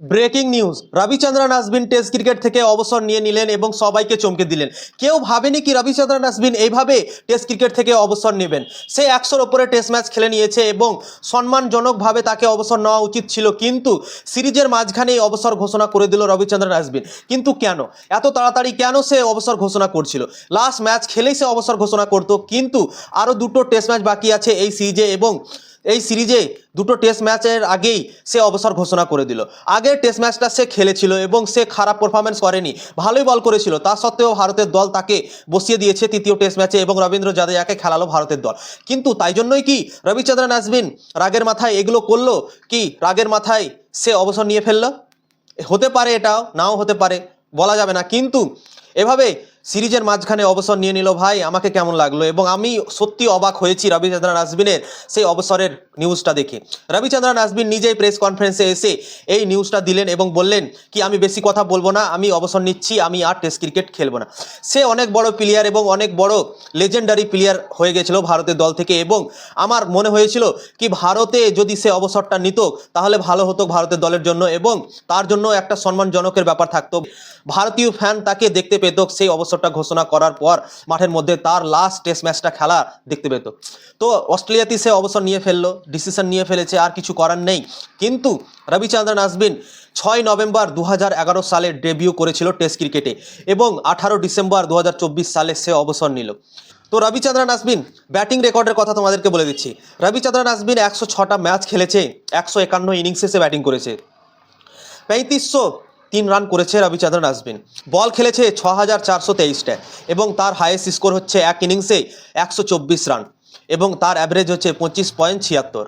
Breaking news. Ravichandran Ashwin test cricket থেকে অবসর নিয়ে নিলেন এবং সবাইকে চমকে দিলেন। কেউ ভাবেনি কি রবিচন্দ্রন আসবিন এইভাবে টেস্ট ক্রিকেট থেকে অবসর নেবেন? সে একশোর ওপরে টেস্ট ম্যাচ খেলে নিয়েছে এবং সম্মানজনকভাবে তাকে অবসর নেওয়া উচিত ছিল, কিন্তু সিরিজের মাঝখানেই অবসর ঘোষণা করে দিল রবিচন্দ্রন আসবিন কিন্তু কেন? এত তাড়াতাড়ি কেন সে অবসর ঘোষণা করছিল? লাস্ট ম্যাচ খেলেই সে অবসর ঘোষণা করতো, কিন্তু আরও দুটো টেস্ট ম্যাচ বাকি আছে এই সিরিজে এবং এই সিরিজে দুটো টেস্ট ম্যাচের আগেই সে অবসর ঘোষণা করে দিল। আগের টেস্ট ম্যাচটা সে খেলেছিল এবং সে খারাপ পারফরমেন্স করেনি। ভালোই বল করেছিল। তা সত্ত্বেও ভারতের দল তাকে বসিয়ে দিয়েছে তৃতীয় টেস্ট ম্যাচে এবং রবীন্দ্র জাদেজাকে খেলালো ভারতের দল। কিন্তু তাই জন্যই কি রবিচন্দ্রন আশ্বিন রাগের মাথায় এগুলো করল? কি রাগের মাথায় সে অবসর নিয়ে ফেলল? হতে পারে এটাও, নাও হতে পারে, বলা যাবে না। কিন্তু এভাবে সিরিজের মাঝখানে অবসর নিয়ে নিল ভাই, আমাকে কেমন লাগল? এবং আমি সত্যি অবাক হয়েছি রবিচন্দ্রন আসবিনের সেই অবসরের নিউজটা দেখে। রবিচন্দ্রন আশ্বিন নিজেই প্রেস কনফারেন্সে এসে এই নিউজটা দিলেন এবং বললেন কি, আমি বেশি কথা বলব না, আমি অবসর নিচ্ছি, আমি আর টেস্ট ক্রিকেট খেলব না। সে অনেক বড় প্লেয়ার এবং অনেক বড় লেজেন্ডারি প্লেয়ার হয়ে গেছিল ভারতের দল থেকে এবং আমার মনে হয়েছিল কি, ভারতে যদি সে অবসরটা নিত, তাহলে ভালো হতো ভারতের দলের জন্য এবং তার জন্য একটা সম্মানজনকের ব্যাপার থাকতো। ভারতীয় ফ্যান তাকে দেখতে পেত, সেই অবসরটা ঘোষণা করার পর মাঠের মধ্যে তার লাস্ট টেস্ট ম্যাচটা খেলা দেখতে পেত। তো অস্ট্রেলিয়াতে সে অবসর নিয়ে ফেলল। ডিসিশন নিয়ে ফেলেছে, আর কিছু করার নেই। কিন্তু রবিচন্দ্রন আশ্বিন ছয় নভেম্বর দু হাজার এগারো সালে ডেবিউ করেছিল টেস্ট ক্রিকেটে এবং আঠারো ডিসেম্বর দু হাজার চব্বিশ সালে সে অবসর নিল। তো রবিচন্দ্রন আশ্বিন ব্যাটিং রেকর্ডের কথা তোমাদেরকে বলে দিচ্ছি। রবিচন্দ্রন আশ্বিন একশো ছটা ম্যাচ খেলেছে, একশো একান্ন ইনিংসে সে ব্যাটিং করেছে। পঁয়ত্রিশশো তিন রান করেছে রবিচন্দ্রন আশ্বিন বল খেলেছে ছ হাজার চারশো তেইশটা এবং তার হায়েস্ট স্কোর হচ্ছে এক ইনিংসে একশো চব্বিশ রান এবং তার অ্যাভারেজ হচ্ছে পঁচিশ পয়েন্ট ছিয়াত্তর।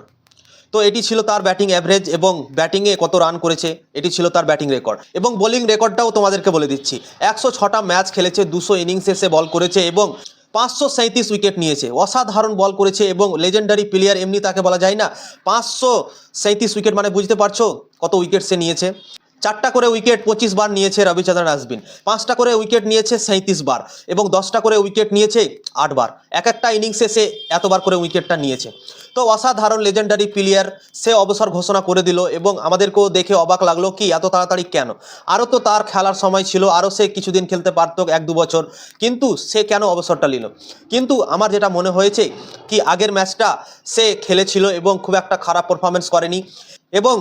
তো এটি ছিল তার ব্যাটিং অ্যাভারেজ এবং ব্যাটিংয়ে কত রান করেছে, এটি ছিল তার ব্যাটিং রেকর্ড এবং বোলিং রেকর্ডটাও তোমাদেরকে বলে দিচ্ছি, একশো ছটা ম্যাচ খেলেছে, দুশো ইনিংসে সে বল করেছে এবং পাঁচশো সাঁত্রিশ উইকেট নিয়েছে। অসাধারণ বল করেছে এবং লেজেন্ডারি প্লেয়ার এমনি তাকে বলা যায় না, পাঁচশো সাঁত্রিশ উইকেট মানে বুঝতে পারছ কত উইকেট সে নিয়েছে। চারটা করে উইকেট পঁচিশ বার নিয়েছে রবিচন্দ্রন আশ্বিন পাঁচটা করে উইকেট নিয়েছে সাঁত্রিশ বার এবং দশটা করে উইকেট নিয়েছে আটবার এক একটা ইনিংসে সে এতবার করে উইকেটটা নিয়েছে। তো অসাধারণ লেজেন্ডারি প্লেয়ার সে অবসর ঘোষণা করে দিল এবং আমাদেরকেও দেখে অবাক লাগল কি এত তাড়াতাড়ি কেন? আরও তো তার খেলার সময় ছিল, আরও সে কিছুদিন খেলতে পারতো, এক দু বছর। কিন্তু সে কেন অবসরটা নিল? কিন্তু আমার যেটা মনে হয়েছে কি আগের ম্যাচটা সে খেলেছিল এবং খুব একটা খারাপ পারফরমেন্স করেনি এবং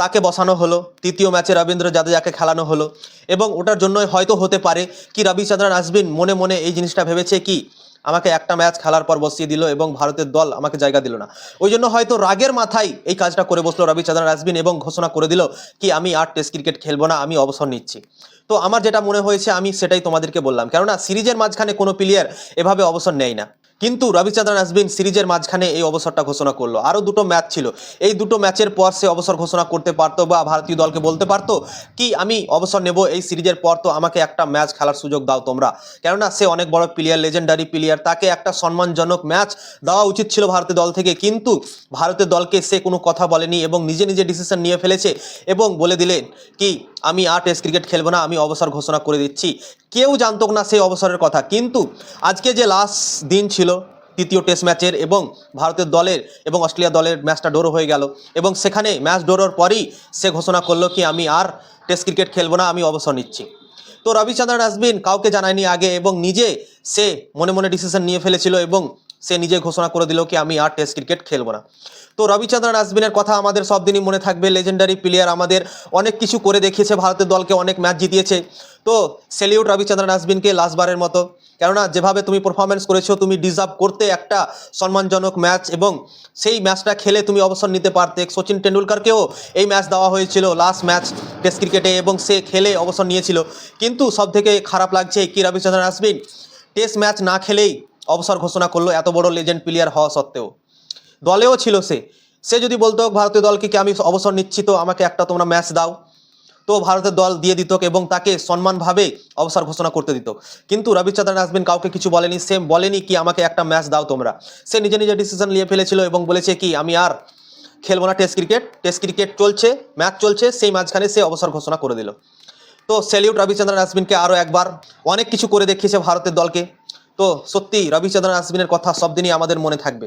তাকে বসানো হলো। তৃতীয় ম্যাচে রবীন্দ্র জাদেজাকে খেলানো হলো এবং ওটার জন্যই হয়তো হতে পারে কি রবিচন্দ্রন আশ্বিন মনে মনে এই জিনিসটা ভেবেছে কি, আমাকে একটা ম্যাচ খেলার পর বসিয়ে দিল এবং ভারতের দল আমাকে জায়গা দিল না। ওই জন্য হয়তো রাগের মাথায় এই কাজটা করে বসল রবিচন্দ্রন আশ্বিন এবং ঘোষণা করে দিল কি, আমি আর টেস্ট ক্রিকেট খেলব না, আমি অবসর নিচ্ছি। তো আমার যেটা মনে হয়েছে, আমি সেটাই তোমাদেরকে বললাম। কেননা সিরিজের মাঝখানে কোনো প্লেয়ার এভাবে অবসর নেয় না। কিন্তু রবিচন্দ্রন আশ্বিন সিরিজের মাঝখানে এই অবসরটা ঘোষণা করল। আরও দুটো ম্যাচ ছিল। এই দুটো ম্যাচের পর সে অবসর ঘোষণা করতে পারতো বা ভারতীয় দলকে বলতে পারতো কি আমি অবসর নেব এই সিরিজের পর তো আমাকে একটা ম্যাচ খেলার সুযোগ দাও তোমরা। কেননা সে অনেক বড় প্লেয়ার লেজেন্ডারি প্লেয়ার তাকে একটা সম্মানজনক ম্যাচ দেওয়া উচিত ছিল ভারতীয় দল থেকে। কিন্তু ভারতের দলকে সে কোনো কথা বলেনি এবং নিজে নিজে ডিসিশন নিয়ে ফেলেছে এবং বলে দিলেন কি আমি আর টেস্ট ক্রিকেট খেলব না, আমি অবসর ঘোষণা করে দিচ্ছি। কেউ জানতো না সেই অবসরের কথা। কিন্তু আজকে যে লাস্ট দিন ছিল, তৃতীয় টেস্ট ম্যাচের এবং ভারতের দলের এবং অস্ট্রেলিয়া দলের ম্যাচটা ডোরো হয়ে গেল এবং সেখানে ম্যাচ ডোরোর পরই সে ঘোষণা করল কি, আমি আর টেস্ট ক্রিকেট খেলব না, আমি অবসর নিচ্ছি। তো রবিচন্দ্রন আশ্বিন কাউকে জানায়নি আগে এবং নিজে সে মনে মনে ডিসিশন নিয়ে ফেলেছিল এবং সে নিজে ঘোষণা করে দিল কি আমি আর টেস্ট ক্রিকেট খেলব না। তো রবিচন্দ্রন আশ্বিনের কথা আমাদের সব দিনই মনে থাকবে। লেজেন্ডারি প্লেয়ার আমাদের অনেক কিছু করে দেখিয়েছে। ভারতের দলকে অনেক ম্যাচ জিতিয়েছে। তো সেলিউট রবিচন্দ্রন আশ্বিনকে লাস্টবারের মতো। কেননা যেভাবে তুমি পারফরমেন্স করেছ, তুমি ডিজার্ভ করতে একটা সম্মানজনক ম্যাচ এবং সেই ম্যাচটা খেলে তুমি অবসর নিতে পারতে। সচিন টেন্ডুলকারকেও এই ম্যাচ দেওয়া হয়েছিল লাস্ট ম্যাচ টেস্ট ক্রিকেটে এবং সে খেলে অবসর নিয়েছিল। কিন্তু সব থেকে খারাপ লাগছে কি রবিচন্দ্রন আশ্বিন টেস্ট ম্যাচ না খেলেই অবসর ঘোষণা করল এত বড় লেজেন্ড প্লেয়ার হওয়া সত্ত্বেও। দলেও ছিল সে। সে যদি বলতো ভারতীয় দলকে কি আমি অবসর নিচ্ছি তো আমাকে একটা তোমরা ম্যাচ দাও? তো ভারতের দল দিয়ে দিত এবং তাকে সম্মানভাবে অবসর ঘোষণা করতে দিত। কিন্তু রবিচন্দ্রন আশ্বিন কাউকে কিছু বলেনি সে বলেনি কি আমাকে একটা ম্যাচ দাও তোমরা। সে নিজে নিজে ডিসিশন নিয়ে ফেলেছিল এবং বলেছে কি, আমি আর খেলব না টেস্ট ক্রিকেট টেস্ট ক্রিকেট চলছে ম্যাচ চলছে, সেই মাঝখানে সে অবসর ঘোষণা করে দিল। তো সেলিউট রবিচন্দ্রন আশ্বিনকে আরও একবার। অনেক কিছু করে দেখিয়েছে ভারতের দলকে। তো সত্যি রবিচন্দ্রন আসবিনের কথা সব দিনই আমাদের মনে থাকবে।